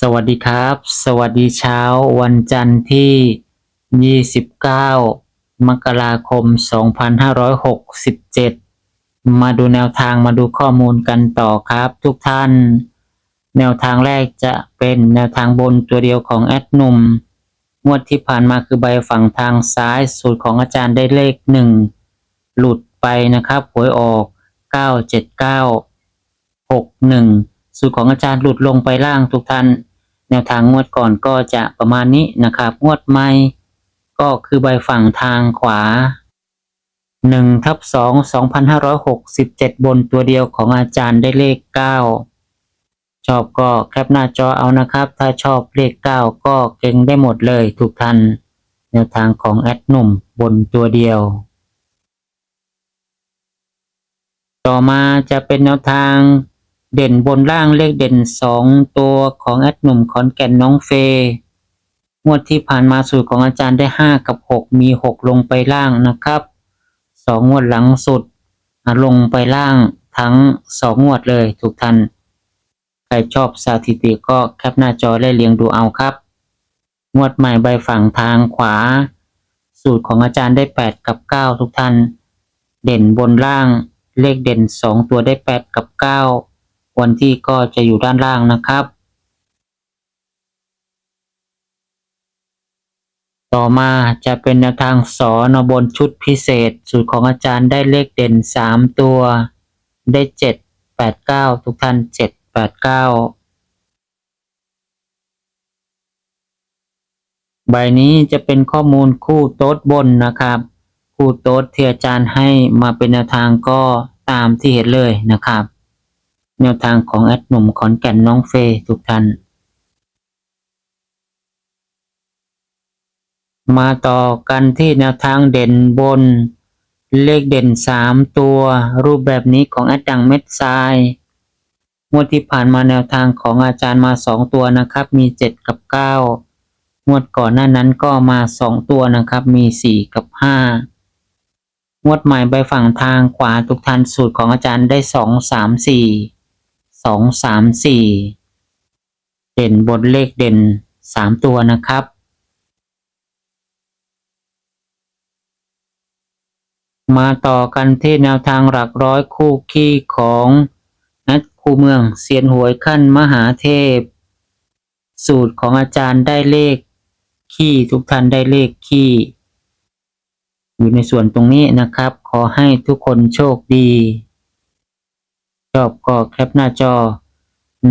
สวัสดีครับ สวัสดีเช้าวันจันทร์ที่ 29 มกราคม 2567 มาดูแนวทางมาดูข้อมูลกันต่อครับ ทุกท่าน แนวทางแรกจะเป็นแนวทางบนตัวเดียวของแอดนุ่มงวดที่ผ่านมาคือใบฝั่งทางซ้ายสูตรของอาจารย์ได้เลขหนึ่งหลุดไปนะครับหวยออก 979หกหนึ่ง สูตรของอาจารย์หลุดลงไปล่างทุกท่าน แนวทางงวดก่อนก็จะประมาณนี้นะครับ งวดใหม่ก็คือใบฝั่งทางขวาหนึ่งทับสองสองพันห้าร้อยหกสิบเจ็ดบนตัวเดียวของอาจารย์ได้เลขเก้าชอบก็แคปหน้าจอเอานะครับ ถ้าชอบเลขเก้าก็เก่งได้หมดเลยทุกท่านแนวทางของแอดหนุ่มบนตัวเดียว ต่อมาจะเป็นแนวทาง เด่นบนล่างเลขเด่นสองตัวของแอดหนุ่มขอนแก่นน้องเฟย์งวดที่ผ่านมาสูตรของอาจารย์ได้ห้ากับหกมีหกลงไปล่างนะครับสองงวดหลังสุดลงไปล่างทั้งสองงวดเลยทุกท่านใครชอบสถิติก็แคปหน้าจอและเรียงดูเอาครับ งวดใหม่ใบฝั่งทางขวา สูตรของอาจารย์ได้แปดกับเก้าทุกท่าน เด่นบนล่างเลขเด่นสองตัวได้แปดกับเก้า วันที่ก็จะอยู่ด้านล่างนะครับ ต่อมาจะเป็นแนวทางสอนบนชุดพิเศษ สูตรของอาจารย์ได้เลขเด่นสามตัว ได้เจ็ดแปดเก้าทุกท่านเจ็ดแปดเก้าใบนี้จะเป็นข้อมูลคู่โต๊ดบนนะครับ คู่โต๊ดที่อาจารย์ให้มาเป็นแนวทางก็ตามที่เห็นเลยนะครับ แนวทางของแอดหนุ่มขอนแก่นน้องเฟย์ทุกท่าน มาต่อกันที่แนวทางเด่นบน เลขเด่นสามตัว รูปแบบนี้ของแอดดังเม็ดทรายงวดที่ผ่านมาแนวทางของอาจารย์มาสองตัวนะครับ มีเจ็ดกับเก้างวดก่อนหน้านั้นก็มาสองตัวนะครับ มีสี่กับห้างวดใหม่ใบฝั่งทางขวาทุกท่านสูตรของอาจารย์ได้สองสามสี่ สองสามสี่เด่นบนเลขเด่นสามตัวนะครับ มาต่อกันที่แนวทางหลักร้อยคู่ขี้ของนัดคูเมืองเซียนหวยขั้นมหาเทพ สูตรของอาจารย์ได้เลขขี้ทุกท่านได้เลขขี้อยู่ในส่วนตรงนี้นะครับ ขอให้ทุกคนโชคดี ชอบก็แคปหน้าจอ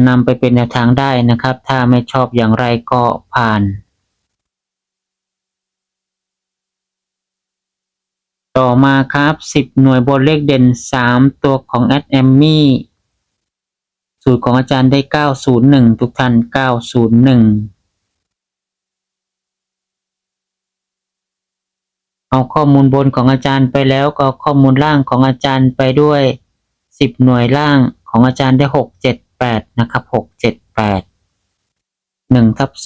นำไปเป็นแนวทางได้นะครับ ถ้าไม่ชอบอย่างไรก็ผ่าน ต่อมาครับ 10 หน่วยบนเลขเด่น 3 ตัวของแอดแอมมี่สูตรของอาจารย์ได้ 901 ทุกท่าน 901เอาข้อมูลบนของอาจารย์ไปแล้วก็ข้อมูลล่างของอาจารย์ไปด้วย 10หน่วยล่างของอาจารย์ได้678นะครับ678 1ทับ2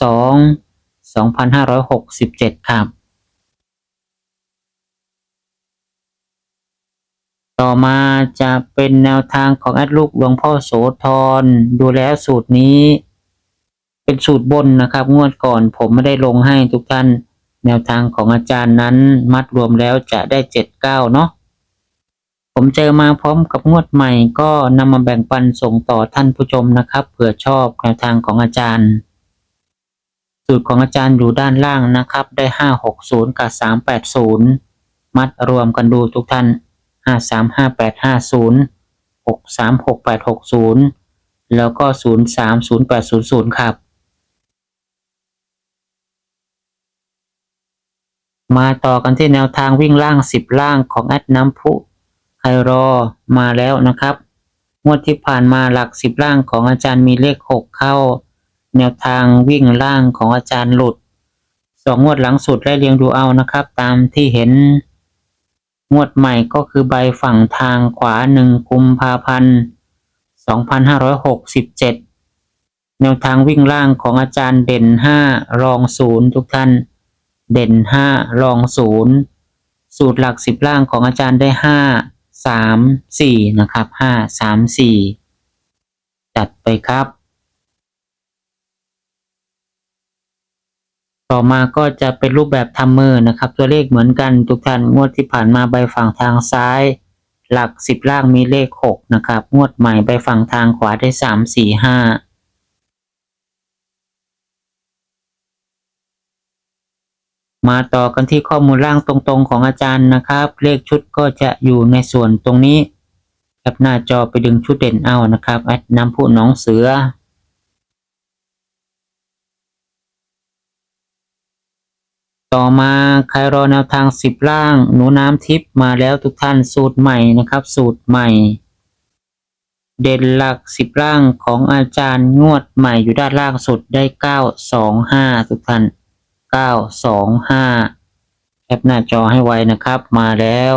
2567ครับ ต่อมาจะเป็นแนวทางของแอดลูกหลวงพ่อโสธรดูแล้วสูตรนี้ เป็นสูตรบนนะครับ งวดก่อนผมไม่ได้ลงให้ทุกท่าน แนวทางของอาจารย์นั้นมัดรวมแล้วจะได้เจ็ดเก้าเนาะ ผมเจอมาพร้อมกับงวดใหม่ก็นำมาแบ่งปันส่งต่อท่านผู้ชมนะครับเผื่อชอบแนวทางของอาจารย์ สูตรของอาจารย์อยู่ด้านล่างนะครับ ได้ห้าหกศูนย์กับสามแปดศูนย์มัดรวมกันดูทุกท่านห้าสามห้าแปดห้าศูนย์หกสามหกแปดหกศูนย์แล้วก็ศูนย์สามศูนย์แปดศูนย์ศูนย์ครับ มาต่อกันที่แนวทางวิ่งล่างสิบล่างของแอดน้ำพุ รอมาแล้วนะครับ งวดที่ผ่านมาหลักสิบล่างของอาจารย์มีเลขหกเข้า แนวทางวิ่งล่างของอาจารย์หลุดสองงวดหลังสุดไล่เรียงดูเอานะครับ ตามที่เห็น งวดใหม่ก็คือใบฝั่งทางขวาหนึ่งกุมภาพันธ์สองพันห้าร้อยหกสิบเจ็ดแนวทางวิ่งล่างของอาจารย์เด่นห้ารองศูนย์ทุกท่าน เด่นห้ารองศูนย์สูตรหลักสิบล่างของอาจารย์ได้ห้า สามสี่นะครับห้าสามสี่จัดไปครับ ต่อมาก็จะเป็นรูปแบบทัมเมอร์นะครับ ตัวเลขเหมือนกันทุกท่านงวดที่ผ่านมาใบฝั่งทางซ้าย หลักสิบล่างมีเลขหกนะครับ งวดใหม่ใบฝั่งทางขวาได้สามสี่ห้า มาต่อกันที่ข้อมูลล่างตรงๆของอาจารย์นะครับ เลขชุดก็จะอยู่ในส่วนตรงนี้แคปหน้าจอไปดึงชุดเด่นเอานะครับแอดน้ำผู้น้องเสือต่อมาใครรอแนวทางสิบล่าง หนูน้ำทิพย์มาแล้วทุกท่านสูตรใหม่นะครับ สูตรใหม่ เด่นหลักสิบล่างของอาจารย์งวดใหม่อยู่ด้านล่างสุดได้เก้าสองห้าทุกท่าน 925 แคปหน้าจอให้ไวนะครับมาแล้ว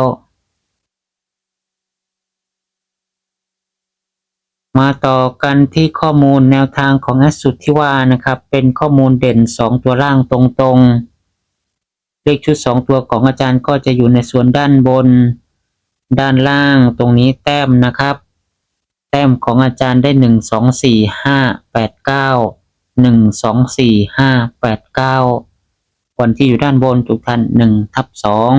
มาต่อกันที่ข้อมูลแนวทางของแอสสุดที่ว่านะครับ เป็นข้อมูลเด่น 2 ตัวล่างตรงๆ เลขชุด 2 ตัวของอาจารย์ก็จะอยู่ในส่วนด้านบน ด้านล่างตรงนี้แต้มนะครับ แต้มของอาจารย์ได้ 1 2 4 5 8 9 1 2 4 5 8 9 วันที่อยู่ด้านบนทุกท่านหนึ่งทับสอง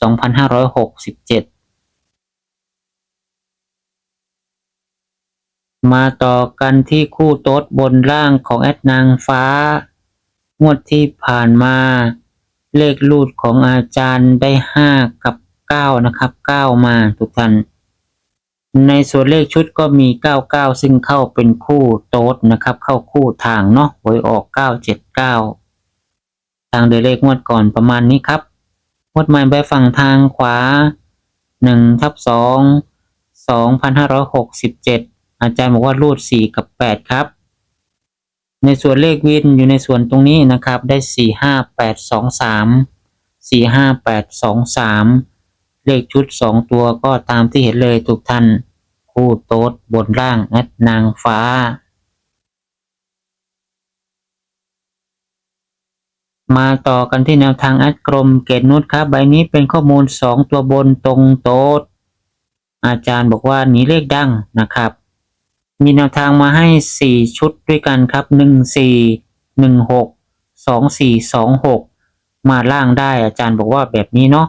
สองพันห้าร้อยหกสิบเจ็ดมาต่อกันที่คู่โต๊ดบนล่างของแอดนางฟ้า งวดที่ผ่านมา เลขลูดของอาจารย์ได้ห้ากับเก้านะครับเก้ามาทุกท่านในส่วนเลขชุดก็มีเก้าเก้าซึ่งเข้าเป็นคู่โต๊ดนะครับ เข้าคู่ทางเนาะหวยออกเก้าเจ็ดเก้า ทางเดยเลขงวดก่อนประมาณนี้ครับงวดใหม่ไปฝั่งทางขวาหนึ่งทับสองสองพันห้าร้อยหกสิบเจ็ดอาจารย์บอกว่ารูดสี่กับแปดครับ ในส่วนเลขวินอยู่ในส่วนตรงนี้นะครับ ได้สี่ห้าแปดสองสามสี่ห้าแปดสองสามเลขชุดสองตัวก็ตามที่เห็นเลยทุกท่าน คู่โต๊ดบนล่างแอดนางฟ้า มาต่อกันที่แนวทางแอดกรมเกตนุชครับ ใบนี้เป็นข้อมูลสองตัวบนตรงโต๊ดอาจารย์บอกว่าหนีเลขดังนะครับ มีแนวทางมาให้สี่ชุดด้วยกันครับหนึ่งสี่หนึ่งหกสองสี่สองหกมาล่างได้อาจารย์บอกว่าแบบนี้เนาะ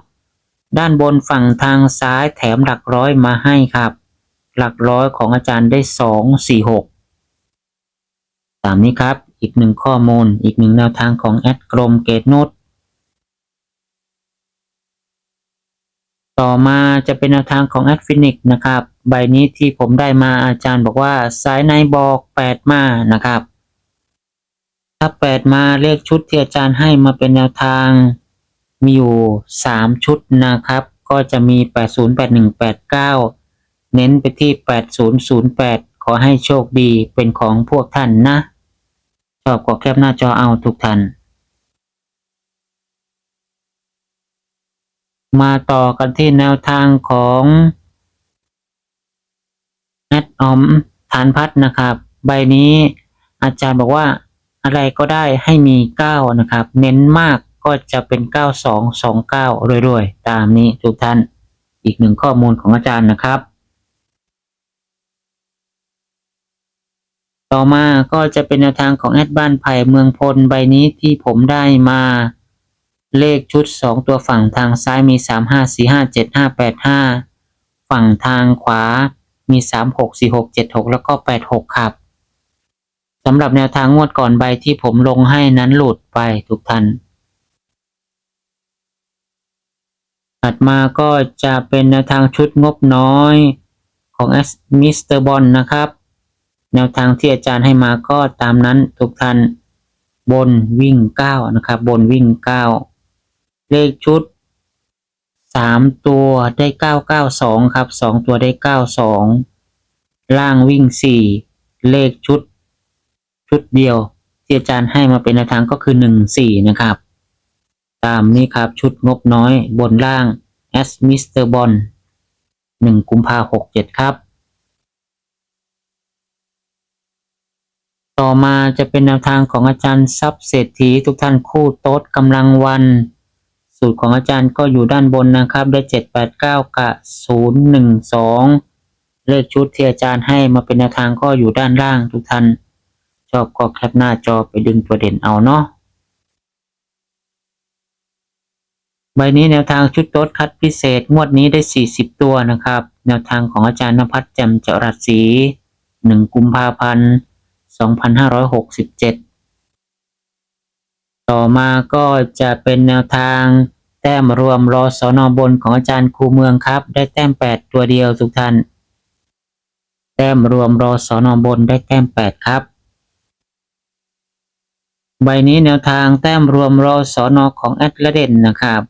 ด้านบนฝั่งทางซ้ายแถมหลักร้อยมาให้ครับ หลักร้อยของอาจารย์ได้สองสี่หกตามนี้ครับ อีกหนึ่งข้อมูล อีกหนึ่งแนวทางของแอดกรมเกตโนดต่อมาจะเป็นแนวทางของแอดฟินิกนะครับ ใบนี้ที่ผมได้มาอาจารย์บอกว่าสายในบอกแปดมานะครับ ถ้าแปดมาเลขชุดที่อาจารย์ให้มาเป็นแนวทางมีอยู่สามชุดนะครับ ก็จะมีแปดศูนย์แปดหนึ่งแปดเก้าเน้นไปที่แปดศูนย์ศูนย์แปดขอให้โชคดีเป็นของพวกท่านนะ ชอบก็แคปหน้าจอเอาทุกท่านมาต่อกันที่แนวทางของแอดออมฐานพัดนะครับ ใบนี้อาจารย์บอกว่าอะไรก็ได้ให้มีเก้านะครับ เน้นมากก็จะเป็นเก้าสองสองเก้ารวยๆ ตามนี้ทุกท่านอีกหนึ่งข้อมูลของอาจารย์นะครับ ต่อมาก็จะเป็นแนวทางของแอดบ้านไผ่เมืองพลใบนี้ที่ผมได้มา เลขชุดสองตัวฝั่งทางซ้ายมีสามห้าสี่ห้าเจ็ดห้าแปดห้าฝั่งทางขวามีสามหกสี่หกเจ็ดหกแล้วก็แปดหกครับสำหรับแนวทางงวดก่อนใบที่ผมลงให้นั้นหลุดไปทุกท่านถัดมาก็จะเป็นแนวทางชุดงบน้อยของมิสเตอร์บอลนะครับ แนวทางที่อาจารย์ให้มาก็ตามนั้นทุกท่านบนวิ่งเก้านะครับ บนวิ่งเก้าเลขชุดสามตัวได้เก้าเก้าสองครับสองตัวได้เก้าสองล่างวิ่งสี่เลขชุด ชุดเดียว ที่อาจารย์ให้มาเป็นแนวทางก็คือหนึ่งสี่นะครับ ตามนี้ครับชุดงบน้อยบนล่าง as Mr. Bond หนึ่งกุมภาหกเจ็ดครับ ต่อมาจะเป็นแนวทางของอาจารย์ทรัพย์เศรษฐีทุกท่านคู่โต๊ดกำลังวัน สูตรของอาจารย์ก็อยู่ด้านบนนะครับได้เจ็ดแปดเก้ากับศูนย์หนึ่งสองเลขชุดที่อาจารย์ให้มาเป็นแนวทางก็อยู่ด้านล่างทุกท่าน ชอบก็แคปหน้าจอไปดึงตัวเด่นเอาเนาะใบนี้แนวทางชุดโต๊ดคัดพิเศษงวดนี้ได้ 40 ตัวนะครับ แนวทางของอาจารย์นภัสแจ่มเจรัสศรี1กุมภาพันธ์ 2567 ต่อมาก็จะเป็นแนวทางแต้มรวมรอสอนอบนของอาจารย์ครูเมืองครับ ได้แต้ม 8 ตัวเดียวทุกท่าน แต้มรวมรอสอนอบนได้แต้ม 8 ครับ ใบนี้แนวทางแต้มรวมรอสอนอของแอดละเด่นนะครับ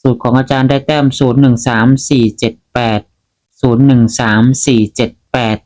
สูตรของอาจารย์ได้แต้ม 0 1 3 4 7 8 0 1 3 4 7 8